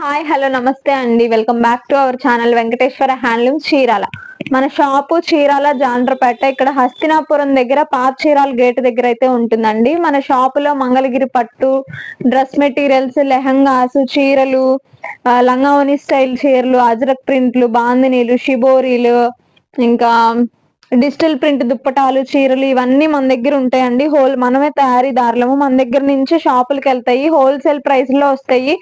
Hi hello నమస్తే అండి. Welcome back to our channel Venkateswara handloom Chirala మన shop Chirala Jandrapeta ఇక్కడ హస్తినాపురం దగ్గర పాత చీరాల గేట్ దగ్గర అయితే ఉంటుందండి. మన షాపులో మంగళగిరి పట్టు డ్రెస్ మెటీరియల్స్ లెహంగాస్ చీరలు లంగావని స్టైల్ చీరలు అజరక్ ప్రింట్లు బాందినీలు షిబోరీలు ఇంకా డిజిటల్ ప్రింట్ దుప్పటాలు చీరలు ఇవన్నీ మన దగ్గర ఉంటాయండి. హోల్ మనమే తయారీదారులము మన దగ్గర నుంచి షాపులకు వెళ్తాయి. హోల్సేల్ ప్రైస్లో వస్తాయి.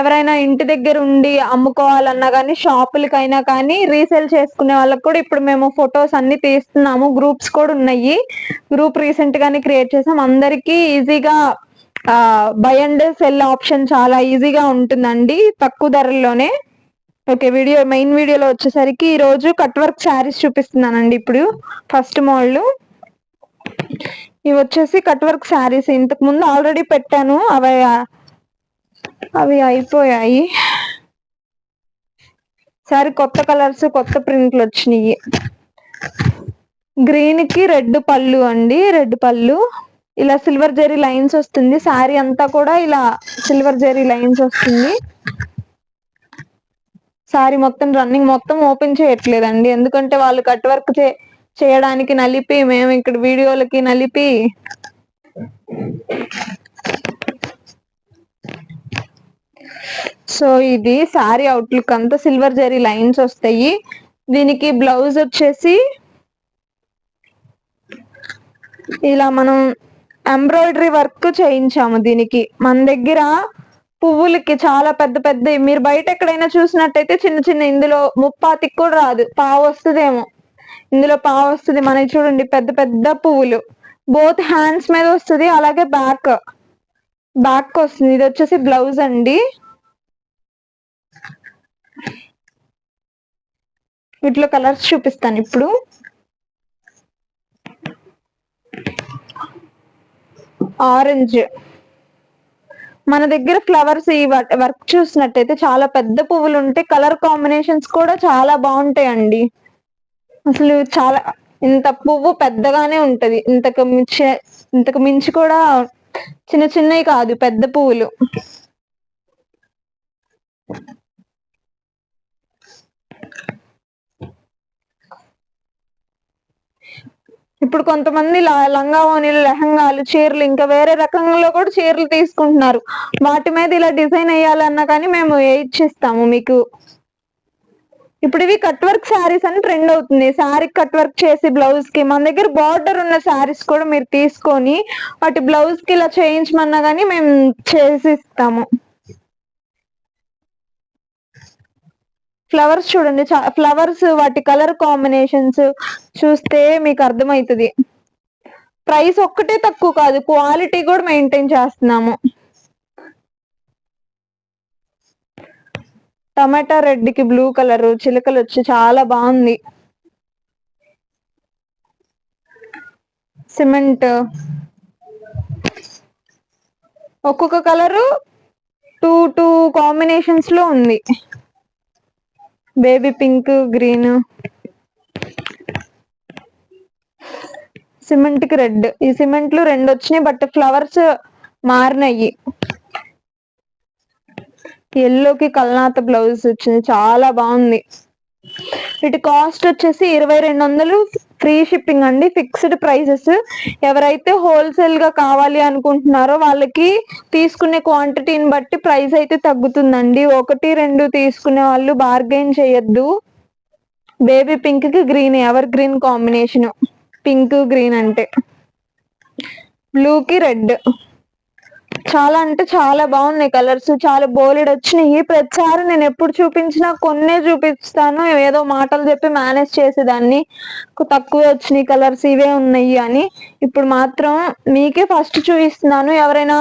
ఎవరైనా ఇంటి దగ్గర ఉండి అమ్ముకోవాలన్నా కానీ షాపులకైనా కానీ రీసేల్ చేసుకునే వాళ్ళకి కూడా ఇప్పుడు మేము ఫొటోస్ అన్ని తీస్తున్నాము. గ్రూప్స్ కూడా ఉన్నాయి. గ్రూప్ రీసెంట్ గానే క్రియేట్ చేసాం. అందరికీ ఈజీగా బై అండ్ సెల్ ఆప్షన్ చాలా ఈజీగా ఉంటుందండి. తక్కువ ధరల్లోనే. ఓకే వీడియో మెయిన్ వీడియోలో వచ్చేసరికి ఈ రోజు కట్ వర్క్ శారీస్ చూపిస్తున్నానండి ఇప్పుడు ఫస్ట్ మోడల్ ఇవి వచ్చేసి కట్ వర్క్ శారీస్ ఇంతకు ముందు ఆల్రెడీ పెట్టాను అవి అవి అయిపోయాయి. సారీ కొత్త కలర్స్ కొత్త ప్రింట్లు వచ్చినాయి. గ్రీన్కి రెడ్ పళ్ళు అండి రెడ్ పళ్ళు. ఇలా సిల్వర్ జెరీ లైన్స్ వస్తుంది. శారీ అంతా కూడా ఇలా సిల్వర్ జెరీ లైన్స్ వస్తుంది. సారీ మొత్తం రన్నింగ్ మొత్తం ఓపెన్ చేయట్లేదండి. ఎందుకంటే వాళ్ళు కట్ వర్క్ చే చేయడానికి నలిపి మేము ఇక్కడ వీడియోలకి నలిపి. సో ఇది సారీ అవుట్లుక్ అంతా సిల్వర్ జరీ లైన్స్ వస్తాయి. దీనికి బ్లౌజ్ వచ్చేసి ఇలా మనం ఎంబ్రాయిడరీ వర్క్ చేయించాము దీనికి. మన దగ్గర పువ్వులకి చాలా పెద్ద పెద్ద మీరు బయట ఎక్కడైనా చూసినట్టయితే చిన్న చిన్న ఇందులో ముప్పాతికి కూడా రాదు. పావు వస్తుందేమో. ఇందులో పావు వస్తుంది. మనకి చూడండి పెద్ద పెద్ద పువ్వులు. బోత్ హ్యాండ్స్ మీద వస్తుంది అలాగే బ్యాక్ బ్యాక్ వస్తుంది. ఇది వచ్చేసి బ్లౌజ్ అండి. వీటిలో కలర్స్ చూపిస్తాను ఇప్పుడు. ఆరెంజ్ మన దగ్గర ఫ్లవర్స్ ఈ వర్క్ చూసినట్టయితే చాలా పెద్ద పువ్వులు ఉంటాయి కలర్ కాంబినేషన్స్ కూడా చాలా బాగుంటాయండి. అసలు చాలా ఇంత పువ్వు పెద్దగానే ఉంటది. ఇంతకు మించి ఇంతకు మించి కూడా చిన్న చిన్నవి కాదు పెద్ద పువ్వులు. ఇప్పుడు కొంతమంది లంగా ఓనీలు లెహంగాలు చీరలు ఇంకా వేరే రకంలో కూడా చీరలు తీసుకుంటున్నారు. వాటి మీద ఇలా డిజైన్ వేయాలన్నా కానీ మేము ఇచ్చిస్తాము మీకు? ఇప్పుడు ఇవి కట్ వర్క్ శారీస్ అని ట్రెండ్ అవుతుంది. శారీ కట్ వర్క్ చేసి బ్లౌజ్కి మన దగ్గర బార్డర్ ఉన్న శారీస్ కూడా మీరు తీసుకొని వాటి బ్లౌజ్కి ఇలా చేయించమన్నా కానీ మేము చేసి ఇస్తాము ఫ్లవర్స్ చూడండి ఫ్లవర్స్ వాటి కలర్ కాంబినేషన్స్ చూస్తే మీకు అర్థమవుతుంది. ప్రైస్ ఒక్కటే తక్కువ కాదు క్వాలిటీ కూడా మెయింటైన్ చేస్తున్నాము. టమాటా రెడ్కి బ్లూ కలర్ చిలకలు వచ్చి చాలా బాగుంది. సిమెంట్ ఒక్కొక్క కలరు టూ టూ కాంబినేషన్స్లో ఉంది. Baby pink green. సిమెంట్కి రెడ్. ఈ సిమెంట్లు రెండు వచ్చినాయి బట్ ఫ్లవర్స్ మారినాయి. ఎల్లోకి కల్నాత బ్లౌజ్ వచ్చింది చాలా బాగుంది. ఇటు కాస్ట్ వచ్చేసి ఇరవై రెండు వందలు. ఫ్రీ షిప్పింగ్ అండి. ఫిక్స్డ్ ప్రైసెస్ ఎవరైతే హోల్సేల్గా కావాలి అనుకుంటున్నారో వాళ్ళకి తీసుకునే క్వాంటిటీని బట్టి ప్రైస్ అయితే తగ్గుతుందండి. ఒకటి రెండు తీసుకునే వాళ్ళు బార్గెన్ చేయొద్దు. బేబీ పింక్కి green evergreen combination. Pink green అంటే. బ్లూ కి రెడ్. చాలా అంటే చాలా బాగున్నాయి కలర్స్ చాలా బోలెడ్ వచ్చినాయి. ప్రతిసారి నేను ఎప్పుడు చూపించినా కొన్నే చూపిస్తాను. ఏదో మాటలు చెప్పి మేనేజ్ చేసేదాన్ని. తక్కువ వచ్చినాయి కలర్స్ ఇవే ఉన్నాయి అని. ఇప్పుడు మాత్రం మీకే ఫస్ట్ చూపిస్తున్నాను. ఎవరైనా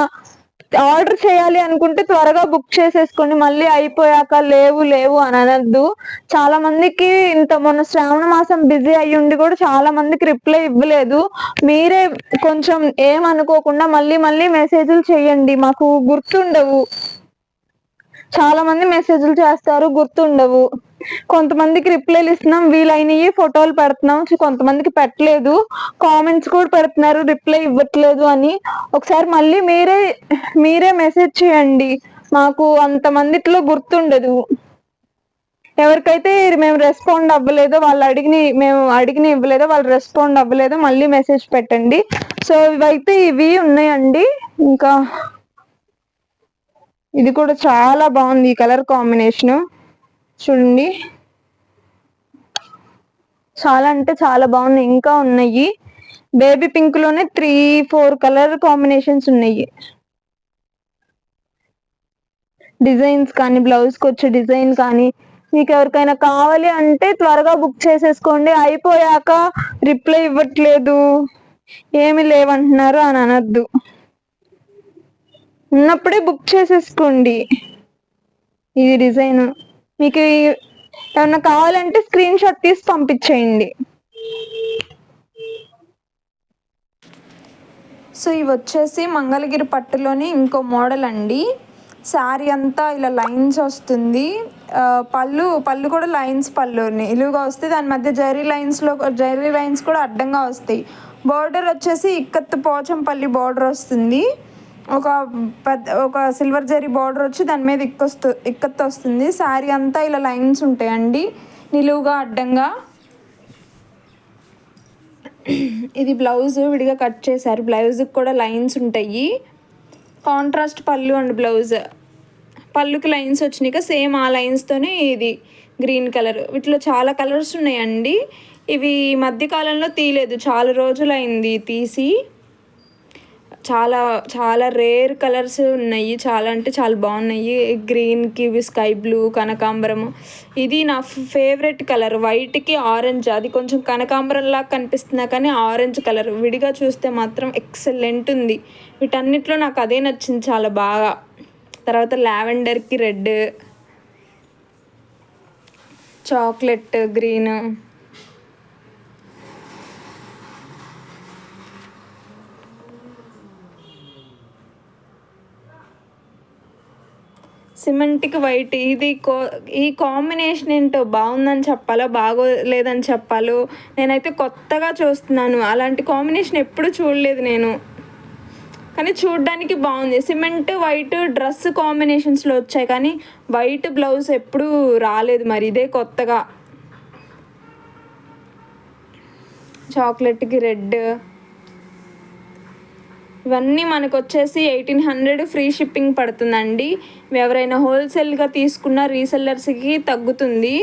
ఆర్డర్ చేయాలి అనుకుంటే త్వరగా బుక్ చేసేసుకోండి. మళ్ళీ అయిపోయాక లేవు లేవు అని అనద్దు. చాలా మందికి ఇంత మొన్న శ్రావణ మాసం బిజీ అయ్యి ఉండి కూడా చాలా మందికి రిప్లై ఇవ్వలేదు. మీరే కొంచెం ఏమనుకోకుండా మళ్ళీ మళ్ళీ మెసేజ్లు చేయండి. మాకు గుర్తుండవు. చాలా మంది మెసేజ్లు చేస్తారు గుర్తుండవు. కొంతమందికి రిప్లైలు ఇస్తున్నాం వీలైనవి ఫోటోలు పెడుతున్నాం. కొంతమందికి పెట్టలేదు. కామెంట్స్ కూడా పెడుతున్నారు రిప్లై ఇవ్వట్లేదు అని. ఒకసారి మళ్ళీ మీరే మీరే మెసేజ్ చేయండి. మాకు అంతమందిట్లో గుర్తుండదు. ఎవరికైతే మేము రెస్పాండ్ అవ్వలేదో వాళ్ళు అడిగిన మేము అడిగిన ఇవ్వలేదో వాళ్ళు రెస్పాండ్ అవ్వలేదో మళ్ళీ మెసేజ్ పెట్టండి. సో ఇవైతే ఇవి ఉన్నాయండి. ఇంకా ఇది కూడా చాలా బాగుంది ఈ కలర్ కాంబినేషన్ చూడండి. చాలా అంటే చాలా బాగున్నాయి. ఇంకా ఉన్నాయి. బేబీ పింక్లోనే త్రీ ఫోర్ కలర్ కాంబినేషన్స్ ఉన్నాయి. డిజైన్స్ కానీ బ్లౌజ్కి వచ్చే డిజైన్ కానీ మీకు ఎవరికైనా కావాలి అంటే త్వరగా బుక్ చేసేసుకోండి. అయిపోయాక రిప్లై ఇవ్వట్లేదు. ఏమి లేవంటున్నారు అని అనద్దు. ఉన్నప్పుడే బుక్ చేసేసుకోండి. ఇది డిజైన్. మీకు ఏమన్నా కావాలంటే స్క్రీన్ షాట్ తీసి పంపించేయండి. సో ఇవి వచ్చేసి మంగళగిరి పట్టులోని ఇంకో మోడల్ అండి. శారీ అంతా ఇలా లైన్స్ వస్తుంది. పళ్ళు పళ్ళు కూడా లైన్స్ పళ్ళు నిలువుగా వస్తాయి. దాని మధ్య జరీ లైన్స్లో జరీ లైన్స్ కూడా అడ్డంగా వస్తాయి. బార్డర్ వచ్చేసి ఇక్కత్ పోచంపల్లి బార్డర్ వస్తుంది. ఒక పెద్ద ఒక సిల్వర్ జరీ బార్డర్ వచ్చి దాని మీద ఇక్కొస్తు ఇక్కత్ వస్తుంది శారీ అంతా ఇలా లైన్స్ ఉంటాయండి. నిలువుగా అడ్డంగా. ఇది బ్లౌజ్ విడిగా కట్ చేశారు. బ్లౌజ్కి కూడా లైన్స్ ఉంటాయి. Contrast pallu and blouse. పళ్ళుకి లైన్స్ వచ్చినాక సేమ్ ఆ లైన్స్తోనే ఇది గ్రీన్ కలర్. వీటిలో చాలా కలర్స్ ఉన్నాయండి. ఇవి మధ్యకాలంలో తీయలేదు. చాలా రోజులు అయింది తీసి. చాలా చాలా రేర్ కలర్స్ ఉన్నాయి. చాలా అంటే చాలా బాగున్నాయి. గ్రీన్కి ఇవి స్కై బ్లూ కనకాంబరం ఇది నా ఫేవరెట్ కలర్ వైట్కి ఆరెంజ్ అది కొంచెం కనకాంబరం లాగా కనిపిస్తున్నా కానీ ఆరెంజ్ కలర్ విడిగా చూస్తే మాత్రం ఎక్సలెంట్ ఉంది. వీటన్నిటిలో నాకు అదే నచ్చింది చాలా బాగా. తర్వాత లావెండర్కి రెడ్. చాక్లెట్ గ్రీన్ సిమెంట్కి వైట్ ఇది కో ఈ కాంబినేషన్ ఏంటో బాగుందని చెప్పాలో బాగోలేదని చెప్పాలో? నేనైతే కొత్తగా చూస్తున్నాను. అలాంటి కాంబినేషన్ ఎప్పుడు చూడలేదు నేను. కానీ చూడడానికి బాగుంది. సిమెంట్ వైట్ డ్రెస్ కాంబినేషన్స్లో వచ్చాయి. కానీ వైట్ బ్లౌజ్ ఎప్పుడు రాలేదు మరి. ఇదే కొత్తగా. చాక్లెట్కి రెడ్. ఇవన్నీ మనకు వచ్చేసి ఎయిటీన్ హండ్రెడ్ ఫ్రీ షిప్పింగ్ పడుతుందండి. ఎవరైనా హోల్సేల్గా తీసుకున్న రీసెల్లర్స్కి తగ్గుతుంది.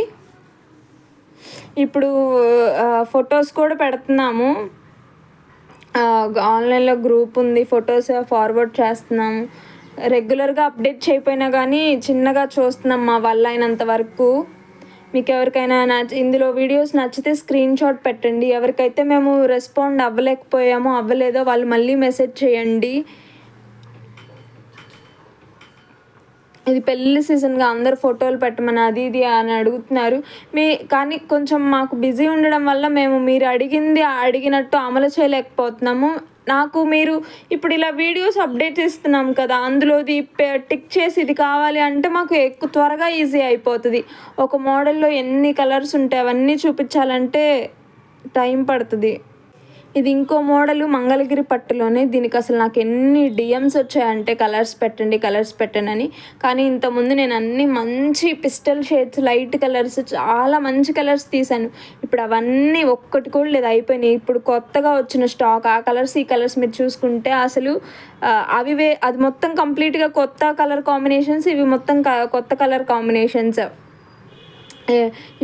ఇప్పుడు ఫొటోస్ కూడా పెడుతున్నాము. ఆన్లైన్లో గ్రూప్ ఉంది ఫొటోస్ ఫార్వర్డ్ చేస్తున్నాము. రెగ్యులర్గా అప్డేట్ చేయకపోయినా కానీ చిన్నగా చూస్తున్నాం మా వల్ల అయినంత వరకు. మీకు ఎవరికైనా నచ్చ ఇందులో వీడియోస్ నచ్చితే స్క్రీన్ షాట్ పెట్టండి. ఎవరికైతే మేము రెస్పాండ్ అవ్వలేకపోయామో అవ్వలేదో వాళ్ళు మళ్ళీ మెసేజ్ చేయండి. ఇది పెళ్ళి సీజన్గా అందరు ఫోటోలు పెట్టమని అది ఇది అని అడుగుతున్నారు. మీ కానీ కొంచెం మాకు బిజీ ఉండడం వల్ల మేము మీరు అడిగింది అడిగినట్టు అమలు చేయలేకపోతున్నాము. నాకు మీరు ఇప్పుడు ఇలా వీడియోస్ అప్డేట్ చేస్తున్నాం కదా అందులోది టిక్ చేసి ఇది కావాలి అంటే మాకు ఎక్కువ త్వరగా ఈజీ అయిపోతుంది. ఒక మోడల్లో ఎన్ని కలర్స్ ఉంటాయి అవన్నీ చూపించాలంటే టైం పడుతుంది. ఇది ఇంకో మోడల్ మంగళగిరి పట్టులోనే. దీనికి అసలు నాకు ఎన్ని డిఎమ్స్ వచ్చాయంటే కలర్స్ పెట్టండి కలర్స్ పెట్టండి అని కానీ ఇంతకుముందు నేను అన్ని మంచి పిస్టల్ షేడ్స్ లైట్ కలర్స్ చాలా మంచి కలర్స్ తీశాను. ఇప్పుడు అవన్నీ ఒక్కటి కూడా లేదు అయిపోయినాయి. ఇప్పుడు కొత్తగా వచ్చిన స్టాక్ ఆ కలర్స్ ఈ కలర్స్ మీరు చూసుకుంటే అసలు అవి వే అది మొత్తం కంప్లీట్గా కొత్త కలర్ కాంబినేషన్స్ ఇవి మొత్తం క- కొత్త కలర్ కాంబినేషన్స్.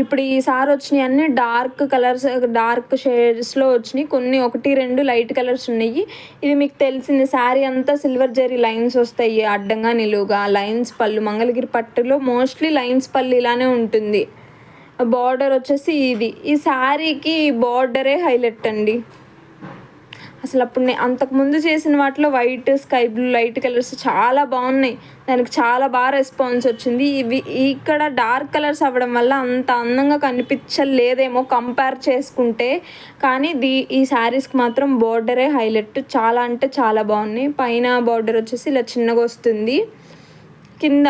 ఇప్పుడు ఈసారి వచ్చినాయి అన్ని డార్క్ కలర్స్ డార్క్ షేడ్స్లో వచ్చినాయి. కొన్ని ఒకటి రెండు లైట్ కలర్స్ ఉన్నాయి. ఇది మీకు తెలిసింది శారీ అంతా సిల్వర్ జరీ లైన్స్ వస్తాయి. అడ్డంగా నిలువుగా లైన్స్ పళ్ళు. మంగళగిరి పట్టులో మోస్ట్లీ లైన్స్ పళ్ళు ఇలానే ఉంటుంది. బార్డర్ వచ్చేసి ఇది. ఈ శారీకి బార్డరే హైలైట్ అండి. అసలు అప్పుడు నేను అంతకుముందు చేసిన వాటిలో white sky blue light colours చాలా బాగున్నాయి. దానికి చాలా బాగా రెస్పాన్స్ వచ్చింది. ఇవి ఇక్కడ డార్క్ కలర్స్ అవ్వడం వల్ల అంత అందంగా కనిపించలేదేమో కంపేర్ చేసుకుంటే. కానీ దీ ఈ శారీస్కి మాత్రం బార్డరే హైలైట్. చాలా అంటే చాలా బాగున్నాయి. పైన బార్డర్ వచ్చేసి ఇలా చిన్నగా వస్తుంది. కింద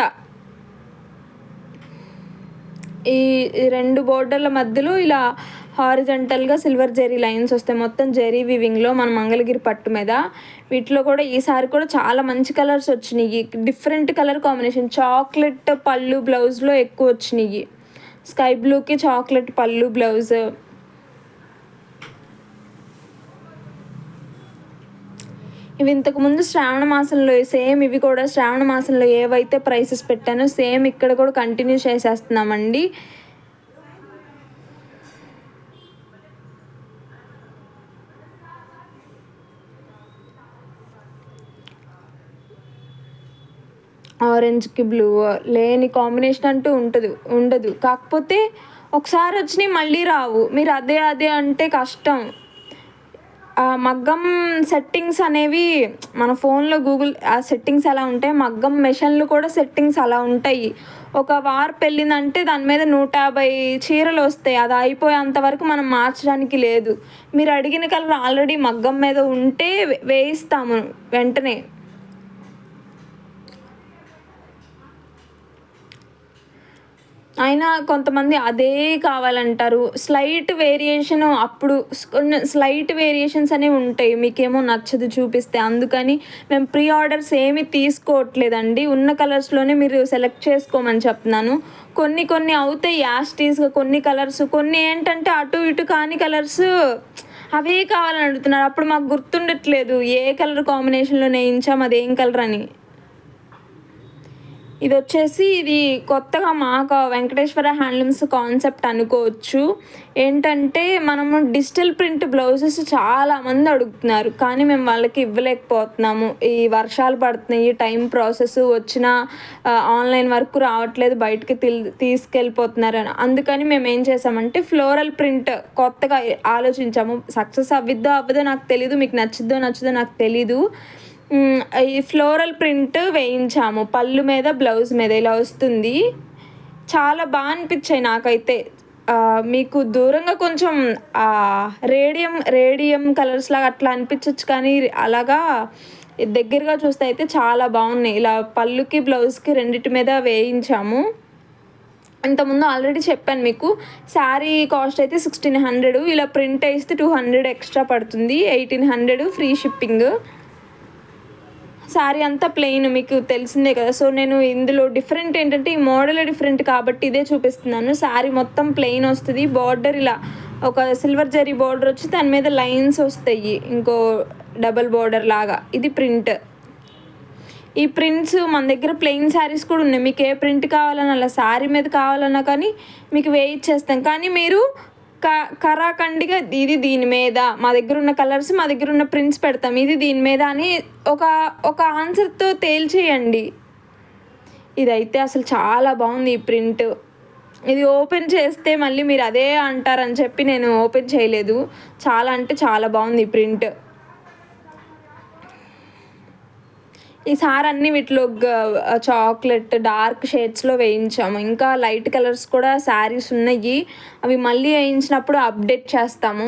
ఈ ఈ రెండు బోర్డర్ల మధ్యలో ఇలా హారిజంటల్గా సిల్వర్ జెరీ లైన్స్ వస్తాయి మొత్తం జెరీ వివింగ్లో మన మంగళగిరి పట్టు మీద. వీటిలో కూడా ఈసారి కూడా చాలా మంచి కలర్స్ వచ్చినాయి. Different colour combination. చాక్లెట్ పళ్ళు బ్లౌజ్లో ఎక్కువ వచ్చినాయి. స్కై బ్లూకి చాక్లెట్ పళ్ళు బ్లౌజ్. ఇవి ఇంతకు ముందు శ్రావణ మాసంలో సేమ్ ఇవి కూడా శ్రావణ మాసంలో ఏవైతే ప్రైసెస్ పెట్టానో సేమ్ ఇక్కడ కూడా కంటిన్యూ చేసేస్తున్నామండి. ఆరెంజ్కి బ్లూ లేని కాంబినేషన్ అంటూ ఉంటుంది ఉండదు. కాకపోతే ఒకసారి వచ్చినాయి మళ్ళీ రావు. మీరు అదే అదే అంటే కష్టం. ఆ మగ్గం సెట్టింగ్స్ అనేవి మన ఫోన్లో గూగుల్ ఆ సెట్టింగ్స్ ఎలా ఉంటాయి? మగ్గం మెషన్లు కూడా సెట్టింగ్స్ అలా ఉంటాయి. ఒక వార్ పెళ్ళిందంటే దాని మీద నూట యాభై చీరలు వస్తాయి. అది అయిపోయేంత వరకు మనం మార్చడానికి లేదు. మీరు అడిగిన కలర్ ఆల్రెడీ మగ్గం మీద ఉంటే వేయిస్తాము వెంటనే. అయినా కొంతమంది అదే కావాలంటారు. స్లైట్ వేరియేషన్ అప్పుడు కొన్ని స్లైట్ వేరియేషన్స్ అనేవి ఉంటాయి. మీకేమో నచ్చదు చూపిస్తే. అందుకని మేము ప్రీ ఆర్డర్స్ ఏమీ తీసుకోవట్లేదండి. ఉన్న కలర్స్లోనే మీరు సెలెక్ట్ చేసుకోమని చెప్తున్నాను. కొన్ని కొన్ని అవుతాయి యాస్టీస్గా కొన్ని కలర్స్. కొన్ని ఏంటంటే అటు ఇటు కాని కలర్స్ అవే కావాలని అడుగుతున్నారు. అప్పుడు మాకు గుర్తుండట్లేదు. ఏ కలర్ కాంబినేషన్లో నేయించాం అదేం కలర్ అని. ఇది వచ్చేసి ఇది కొత్తగా మాకు వెంకటేశ్వర హ్యాండ్లూమ్స్ కాన్సెప్ట్ అనుకోవచ్చు. ఏంటంటే మనము డిజిటల్ ప్రింట్ బ్లౌజెస్ చాలా మంది అడుగుతున్నారు. కానీ మేము వాళ్ళకి ఇవ్వలేకపోతున్నాము. ఈ వర్షాలు పడుతున్నాయి టైం ప్రాసెస్ వచ్చిన ఆన్లైన్ వర్క్ రావట్లేదు బయటకి తిల్- తీసుకెళ్ళిపోతున్నారు అని. అందుకని మేము ఏం చేసామంటే ఫ్లోరల్ ప్రింట్ కొత్తగా ఆలోచించాము. సక్సెస్ అవ్విద్దో అవ్వదో నాకు తెలీదు మీకు నచ్చిద్దో నచ్చదో నాకు తెలీదు. ఈ ఫ్లోరల్ ప్రింట్ వేయించాము. పళ్ళు మీద బ్లౌజ్ మీద ఇలా వస్తుంది. చాలా బాగా అనిపించాయి నాకైతే. మీకు దూరంగా కొంచెం రేడియం రేడియం కలర్స్ లాగా అట్లా అనిపించవచ్చు కానీ అలాగా దగ్గరగా చూస్తే అయితే చాలా బాగున్నాయి. ఇలా పళ్ళుకి బ్లౌజ్కి రెండిటి మీద వేయించాము. ఇంతకుముందు ఆల్రెడీ చెప్పాను మీకు శారీ కాస్ట్ అయితే సిక్స్టీన్ హండ్రెడ్ ఇలా ప్రింట్ వేస్తే టూ హండ్రెడ్ ఎక్స్ట్రా పడుతుంది. Eighteen hundred free shipping. Sari అంతా ప్లెయిన్ మీకు తెలిసిందే కదా. సో నేను ఇందులో డిఫరెంట్ ఏంటంటే ఈ మోడల్ డిఫరెంట్ కాబట్టి ఇదే చూపిస్తున్నాను. శారీ మొత్తం ప్లెయిన్ వస్తుంది. బార్డర్ ఇలా ఒక సిల్వర్ జరీ బార్డర్ వచ్చి దాని మీద లైన్స్ వస్తాయి. ఇంకో డబల్ బార్డర్ లాగా. ఇది ప్రింట్ ఈ ప్రింట్స్ మన దగ్గర ప్లెయిన్ శారీస్ కూడా ఉన్నాయి. మీకు ఏ ప్రింట్ కావాలన్నా అలా శారీ మీద కావాలన్నా కానీ మీకు వేయిచ్చేస్తాం. కానీ మీరు క కరాఖండిగా ఇది దీని మీద మా దగ్గర ఉన్న కలర్స్ మా దగ్గర ఉన్న ప్రింట్స్ పెడతాం. ఇది దీని మీద అని ఒక ఒక ఆన్సర్తో తేల్చేయండి. ఇదైతే అసలు చాలా బాగుంది ఈ ప్రింట్ ఇది ఓపెన్ చేస్తే మళ్ళీ మీరు అదే అంటారని చెప్పి నేను ఓపెన్ చేయలేదు. చాలా అంటే చాలా బాగుంది ఈ ప్రింట్ ఈ సార్ అన్ని వీటిలో చాక్లెట్ డార్క్ షేడ్స్లో వేయించాము. ఇంకా లైట్ కలర్స్ కూడా శారీస్ ఉన్నాయి. అవి మళ్ళీ వేయించినప్పుడు అప్డేట్ చేస్తాము.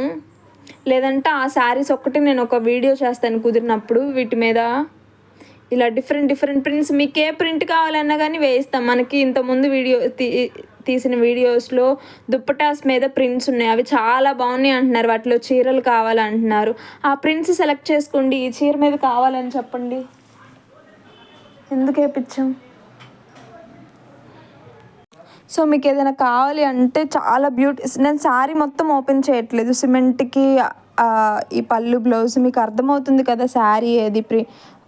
లేదంటే ఆ శారీస్ ఒక్కటి నేను ఒక వీడియో చేస్తాను కుదిరినప్పుడు వీటి మీద. ఇలా డిఫరెంట్ డిఫరెంట్ ప్రింట్స్. మీకు ఏ ప్రింట్ కావాలన్నా కానీ వేయిస్తాం. మనకి ఇంతకుముందు వీడియో తీ తీసిన వీడియోస్లో దుప్పటాస్ మీద ప్రింట్స్ ఉన్నాయి. అవి చాలా బాగున్నాయి అంటున్నారు. వాటిలో చీరలు కావాలంటున్నారు. ఆ ప్రింట్స్ సెలెక్ట్ చేసుకోండి. ఈ చీర మీద కావాలని చెప్పండి. ఎందుకు వేయించాం సో మీకు ఏదైనా కావాలి అంటే చాలా బ్యూటీ నేను శారీ మొత్తం ఓపెన్ చేయట్లేదు. సిమెంట్కి ఈ పళ్ళు బ్లౌజ్ మీకు అర్థమవుతుంది కదా శారీ ఏది ప్రి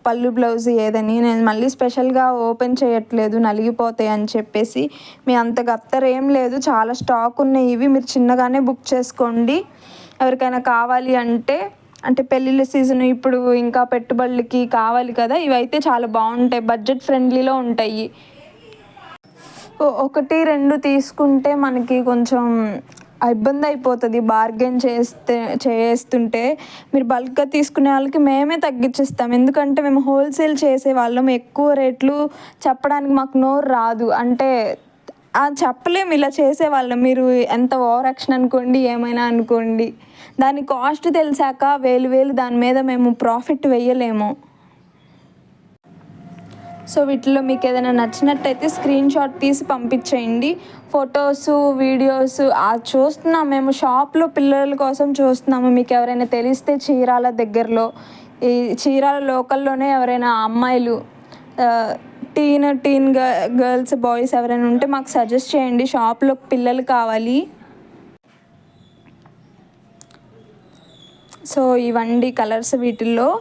పళ్ళు బ్లౌజ్ ఏదని. నేను మళ్ళీ స్పెషల్గా ఓపెన్ చేయట్లేదు నలిగిపోతాయి అని చెప్పేసి. మీ అంత గత్తర్ ఏం లేదు. చాలా స్టాక్ ఉన్నాయి. ఇవి మీరు చిన్నగానే బుక్ చేసుకోండి. ఎవరికైనా కావాలి అంటే అంటే పెళ్ళిళ్ళ సీజన్ ఇప్పుడు ఇంకా పెట్టుబడులకి కావాలి కదా ఇవైతే చాలా బాగుంటాయి బడ్జెట్ ఫ్రెండ్లీలో ఉంటాయి. ఒకటి రెండు తీసుకుంటే మనకి కొంచెం ఇబ్బంది అయిపోతుంది బార్గెన్ చేస్తే చేస్తుంటే. మీరు బల్క్గా తీసుకునే వాళ్ళకి మేమే తగ్గించేస్తాం. ఎందుకంటే మేము హోల్సేల్ చేసే వాళ్ళం ఎక్కువ రేట్లు చెప్పడానికి మాకు నోరు రాదు. అంటే చెప్పలేము ఇలా చేసేవాళ్ళం మీరు ఎంత ఓవర్ యాక్షన్ అనుకోండి ఏమైనా అనుకోండి. దాని కాస్ట్ తెలిసాక వేలు వేలు దాని మీద మేము ప్రాఫిట్ వేయలేము సో వీటిలో మీకు ఏదైనా నచ్చినట్టయితే స్క్రీన్ షాట్ తీసి పంపించేయండి. ఫొటోస్ వీడియోస్ అది చూస్తున్నాం మేము షాప్లో పిల్లల కోసం చూస్తున్నాము. మీకు ఎవరైనా తెలిస్తే చీరాల దగ్గరలో ఈ చీరాల లోకల్లోనే ఎవరైనా అమ్మాయిలు టీన్ టీన్ టీన్ గర్ల్స్ బాయ్స్ ఎవరైనా ఉంటే మాకు సజెస్ట్ చేయండి. షాప్లో పిల్లలు కావాలి. సో ఇవండి కలర్స్ వీటిల్లో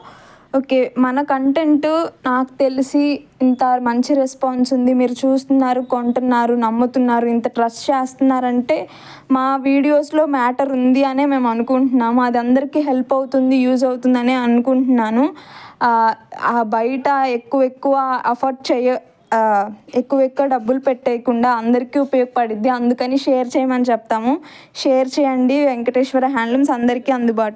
ఓకే మన కంటెంట్ నాకు తెలిసి ఇంత మంచి రెస్పాన్స్ ఉంది మీరు చూస్తున్నారు కొంటున్నారు నమ్ముతున్నారు ఇంత ట్రస్ట్ చేస్తున్నారంటే మా వీడియోస్లో మ్యాటర్ ఉంది అనే మేము అనుకుంటున్నాము. అది అందరికీ హెల్ప్ అవుతుంది యూజ్ అవుతుందనే అనుకుంటున్నాను. ఆ, బయట ఎక్కువ ఎక్కువ అఫోర్డ్ చేయ ఎక్కువ ఎక్కువ డబ్బులు పెట్టేయకుండా అందరికీ ఉపయోగపడిద్ది. అందుకని షేర్ చేయమని చెప్తాము. షేర్ చేయండి. వెంకటేశ్వర హ్యాండ్లూమ్స్ అందరికీ అందుబాటు